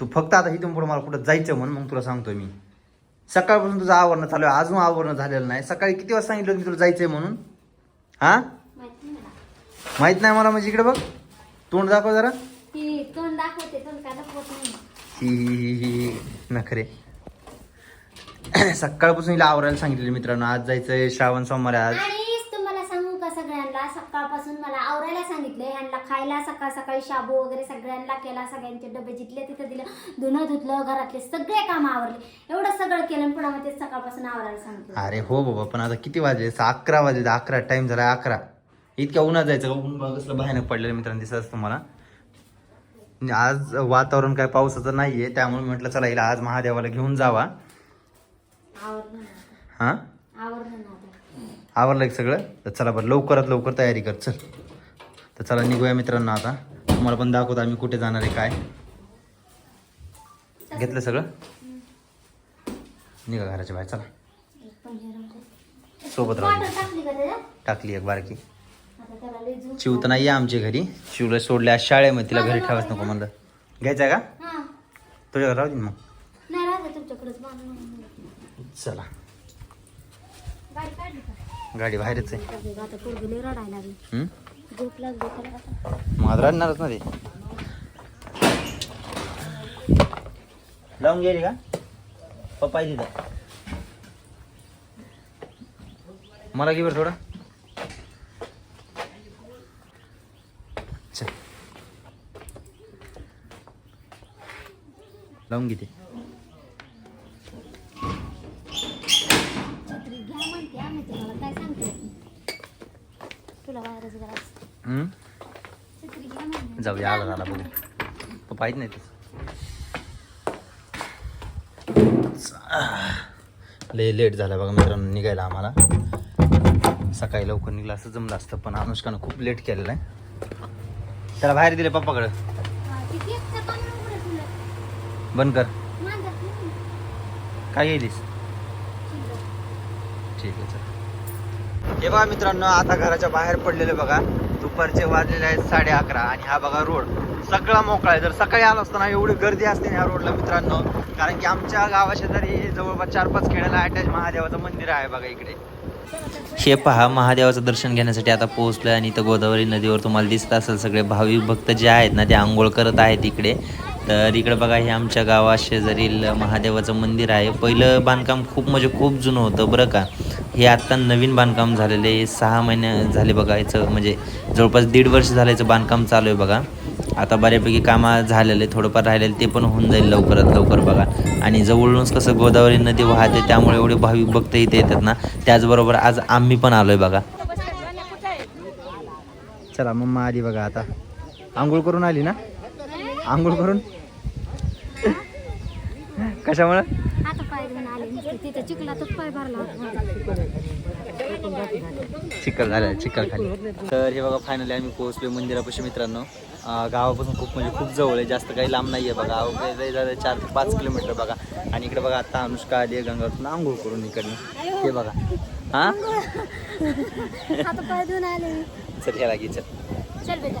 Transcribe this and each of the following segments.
तू फक्त आता इथून पुढे मला कुठं जायचं म्हणून मग तुला सांगतोय मी. सकाळपासून तुझं आवरणं चालू आहे. अजून आवरणं झालेलं नाही. सकाळी किती वाजता सांगितलं मी तुला जायचंय म्हणून? हा? माहीत नाही मला. म्हणजे इकडे बघ. तोंड दाखव जरा. ही ही ही ही नखरे सकाळपासून हिला आवरायला सांगितलेलं मित्रांनो. आज जायचंय श्रावण सोमवार आज आणि तुम्हाला सांगू का सगळ्यांना सकाळपासून मला आवरायला सांगितले ह्यांना खायला सकाळ सकाळी शाबू वगैरे सगळ्यांना केला सगळ्यांचे डबे जिथले तिथं दिलं धुणं धुतलं घरातले सगळे काम आवरले. एवढं सगळं केलं पुन्हा मग ते सकाळपासून आवरायला सांगितलं अरे हो बाबा पण आता किती वाजले? अकरा वाजले अकरा. टाइम झाला अकरा. इतक्या उन्हात जायचं का? ऊन कसलं भयानक पडलेलं मित्रांनो दिसत आणि आज वातावरण काय पावसाचं नाहीये त्यामुळे म्हटलं चला हिला आज महादेवाला घेऊन जावा. हा? आवरलं सगळं? तर चला बरं लवकरात लवकर तयारी कर चल. तर चला निघूया मित्रांनो आता. तुम्हाला पण दाखवतो आम्ही कुठे जाणार आहे काय. घेतलं सगळं? निघा घराच्या बाहेर चला. सोबत राहू टाकली एक बारकी. चिव तर नाही आमच्या घरी. चिवला सोडल्या शाळेमध्ये तिला घरी ठेवायच नको म्हणलं. घ्यायचं का? तुझ्या राहू दे मग. चला. गाडी बाहेरच आहे. आता पोरगी ना ते. लावून गेली का? पप्पा तिथं. मला घे बरं थोडं. लावून घेते छत्री घ्या म्हणते आम्ही तुम्हाला काय सांगते तुला बाहेरच घरात हम्म? छत्री जाऊ या आला झाला बघू पप्पा आहेत नाही तस. लय लेट झाला बघा मित्रांनो निघायला आम्हाला. सकाळी लवकर निघलं असं जमलं असतं पण अनुष्कानं खूप लेट केलेलं आहे. त्याला बाहेर दिले पप्पाकडं. बंद कर. काय येईलीस ठीक आहे सर हे बघा मित्रांनो आता घराच्या बाहेर पडलेलं बघा. दुपारचे वाजलेले आहेत साडे अकरा आणि हा बघा रोड सगळा मोकळा आहे. जर सकाळी आलो असताना एवढी गर्दी असते ना ह्या रोडला मित्रांनो कारण की आमच्या गावाशेजारी जवळपास चार पाच खेड्याला अटॅच महादेवाचं मंदिर आहे बघा इकडे. हे पहा महादेवाचं दर्शन घेण्यासाठी आता पोहोचलं आणि इथं गोदावरी नदीवर तुम्हाला दिसत असेल सगळे भाविक भक्त जे आहेत ना ते आंघोळ करत आहेत इकडे. तर इकडं बघा हे आमच्या गावात शेजारील महादेवाचं मंदिर आहे. पहिलं बांधकाम खूप म्हणजे खूप जुनं होतं बरं का. हे आत्ता नवीन बांधकाम झालेलं आहे. सहा महिने झाले बघा याचं म्हणजे जवळपास दीड वर्ष झालं याचं बांधकाम चालू आहे बघा. आता बऱ्यापैकी कामं झालेले थोडंफार राहिलेलं ते पण होऊन जाईल लवकरात लवकर बघा. आणि जवळूनच कसं गोदावरी नदी वाहते त्यामुळे एवढे भाविक भक्त इथे येतात ना. त्याचबरोबर आज आम्ही पण आलो आहे बघा. चला मम्मा आली बघा आता. आंघोळ करून आली ना? आंघोळ करून? कशामुळे? आता पाय घेऊन आले नुसते तिथे चिखलातच पाय भरला होता चिखल झालं चिखल खाली. तर हे बघा फायनली आम्ही पोहोचलो मंदिरापाशी मित्रांनो. गावापासून खूप म्हणजे खूप जवळ आहे. जास्त काही लांब नाही आहे बघा अवघे चार ते पाच किलोमीटर बघा. आणि इकडे बघा आता अनुष्का आली आहे गंगावरून. आंघोळ करून इकडनं. हे बघा. हा? चल ह्याला घे चल. चल बेटा.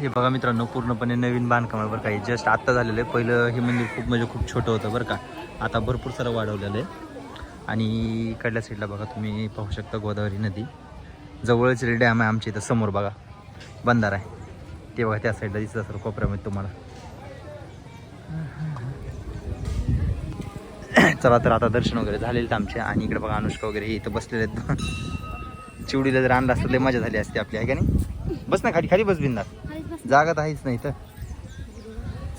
हे बघा मित्रांनो पूर्णपणे नवीन बांधकाम आहे बरं का हे जस्ट आत्ता झालेलं आहे. पहिलं हे मंदिर खूप म्हणजे खूप छोटं होतं बरं का. आता भरपूर सारं वाढवलेलं आहे. आणि इकडल्या साईडला बघा तुम्ही पाहू शकता गोदावरी नदी. जवळच रे डॅम आहे आमच्या इथं समोर बघा. बंधार आहे. ते बघा त्या साईडला दिसत असेल कोपऱ्यामध्ये तुम्हाला. चला तर आता दर्शन वगैरे झालेलं आहे आमचे. आणि इकडे बघा अनुष्का वगैरे हे इथं बसलेले आहेत. चिवडीला जर आणलं असतं लय मजा झाली असते आपली आहे का नाही? बस ना खाली खाली बस बिंदास. जागा तर आहेच नाही तर.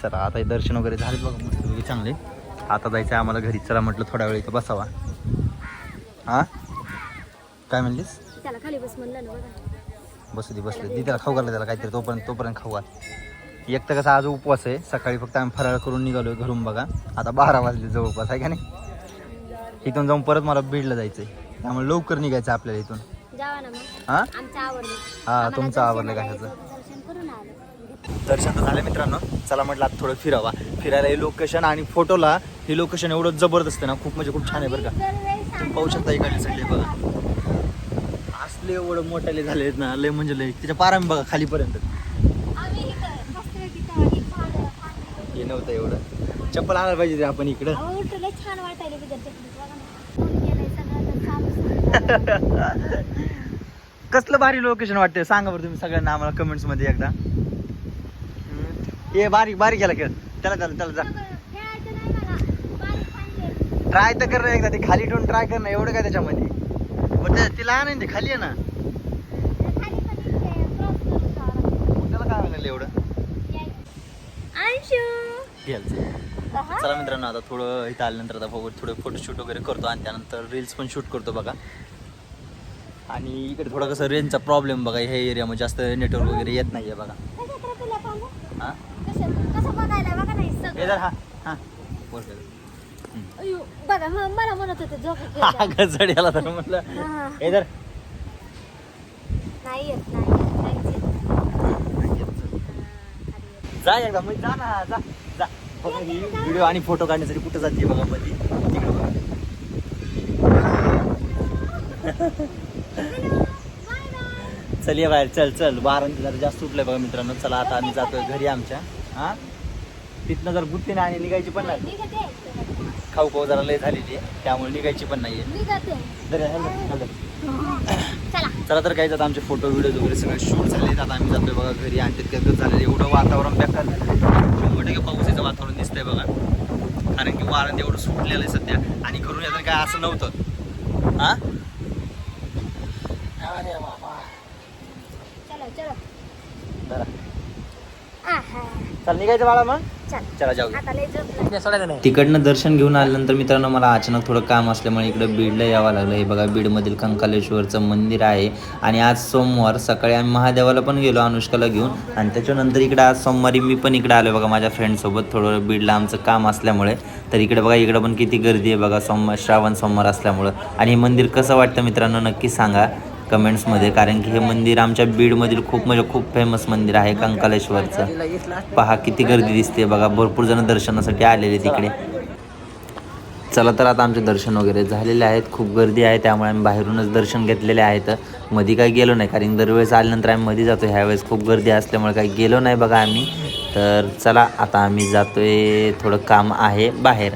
चला आता हे दर्शन वगैरे झाले बघा मस्तपैकी चांगले. आता जायचं आहे आम्हाला घरी. चला म्हटलं थोडा वेळ इथं बसावा. हा? काय म्हणलीस? त्याला खाली बस म्हणलं ना बघा. बसू दे बसू दे. त्याला खाऊ घाला त्याला काहीतरी. तोपर्यंत तोपर्यंत खाऊ घाल. एक तर कसं आज उपवास आहे. सकाळी फक्त आम्ही फराळ करून निघालोय घरून बघा. आता बारा वाजले जवळपास आहे का नाही? इथून जाऊन परत मला बीडला जायचंय. त्यामुळे लवकर निघायचं आपल्याला इथून. हा? हा तुमचं आवडलं कशाचं यायचं होतं, दर्शन करून आलो दर्शन तर झालं मित्रांनो. चला म्हटलं आता थोडं फिरावा. फिरायला हे लोकेशन आणि फोटोला हे लोकेशन एवढं जबरदस्त ना. खूप म्हणजे खूप छान आहे बरं का. तुम्ही पाहू शकता इकडले सगळे बघा. असले एवढं मोठाले झाले आहेत ना. लय म्हणजे लय. त्याच्या पारामी बघा खालीपर्यंत. हे नव्हतं एवढं. चप्पल आणायला पाहिजे ते आपण इकडं. कसलं भारी लोकेशन वाटतं सांगा बरं तुम्ही सगळ्यांना आम्हाला कमेंट्समध्ये एकदा. ये बारीक बारीक गेला खेळ त्याला त्याला त्याला जा नाही आहे. ट्राय तर कर एकदा ते खाली ठेवून ट्राय कर ना एवढं काय त्याच्यामध्ये बरं ते- ती लहान आहे ते खाली आहे ना. त्याला काय म्हणाले एवढं. चला मित्रांनो आता थोडं इथं आल्यानंतर आता बघू थोडं फोटोशूट वगैरे करतो आणि त्यानंतर रील्स पण शूट करतो बघा आणि इकडे थोडं कसं रेंजचा प्रॉब्लेम बघा ह्या एरियामध्ये जास्त नेटवर्क वगैरे येत बघा रे तुला पाहू? हा हे हा. बोल कर. अयो, बघा म- मला म्हणत होते झोप हा गजड याला तर हा. नाही येत नाही येत, नाहीच येत. हा, खाली येत. जा एकदा मग जा ना जा जा. बघा ही व्हिडिओ आणि फोटो काढण्यासाठी कुठं जाते बघा तिकडे बघा. चल ये बाहेर चल चल. बारांची जरा जास्त सुटलंय बघा मित्रांनो. चला आता आम्ही जातोय घरी आमच्या. हा? तिथनं जर गुत्तीने आणि निघायची पण नाही. खाऊ खाऊ जरा लय झालेली आहे त्यामुळे निघायची पण हॅलो हॅलो चला चला तर काही जात आमचे फोटो व्हिडिओ वगैरे सगळे शूट झाले आता आम्ही जातोय बघा घरी आणि तितक्यात झालेलं एवढं वातावरण बेकार शंभर टक्के पावसाचं वातावरण दिसतंय बघा. कारण की वारण एवढं सुटलेलं आहे सध्या. आणि घरून येताना काय असं नव्हतं. हा? अरे बाबा. चलो चलो आहा. चल निघायचं बाळा मग. चल. चला जाऊ. तिकडनं दर्शन घेऊन आल्यानंतर मित्रांनो मला अचानक थोडं काम असल्यामुळे इकडं बीडला यावं लागलं. हे बघा बीडमधील कंकालेश्वरचं मंदिर आहे. आणि आज सोमवार सकाळी आम्ही महादेवाला पण गेलो अनुष्काला घेऊन. आणि त्याच्यानंतर इकडं आज सोमवारी मी पण इकडे आलो बघा माझ्या फ्रेंडसोबत थोडं बीडला आमचं काम असल्यामुळे. तर इकडे बघा इकडं पण किती गर्दी आहे बघा सोमवार श्रावण सोमवार असल्यामुळं. आणि हे मंदिर कसं वाटतं मित्रांनो नक्की सांगा. कमेंट्समध्ये कारण की हे मंदिर आमच्या बीडमधील खूप म्हणजे खूप फेमस मंदिर आहे कंकालेश्वरचं. पहा किती गर्दी दिसते बघा भरपूर जण दर्शनासाठी आलेले तिकडे. चला तर आता आमचे दर्शन वगैरे झालेले आहेत खूप गर्दी आहे त्यामुळे आम्ही बाहेरूनच दर्शन घेतलेले आहेत. मध्ये काही गेलो नाही कारण दरवेळेस आल्यानंतर आम्ही मध्ये जातो ह्यावेळेस खूप गर्दी असल्यामुळे काही गेलो नाही बघा आम्ही. तर चला आता आम्ही जातोय थोडं काम आहे बाहेर.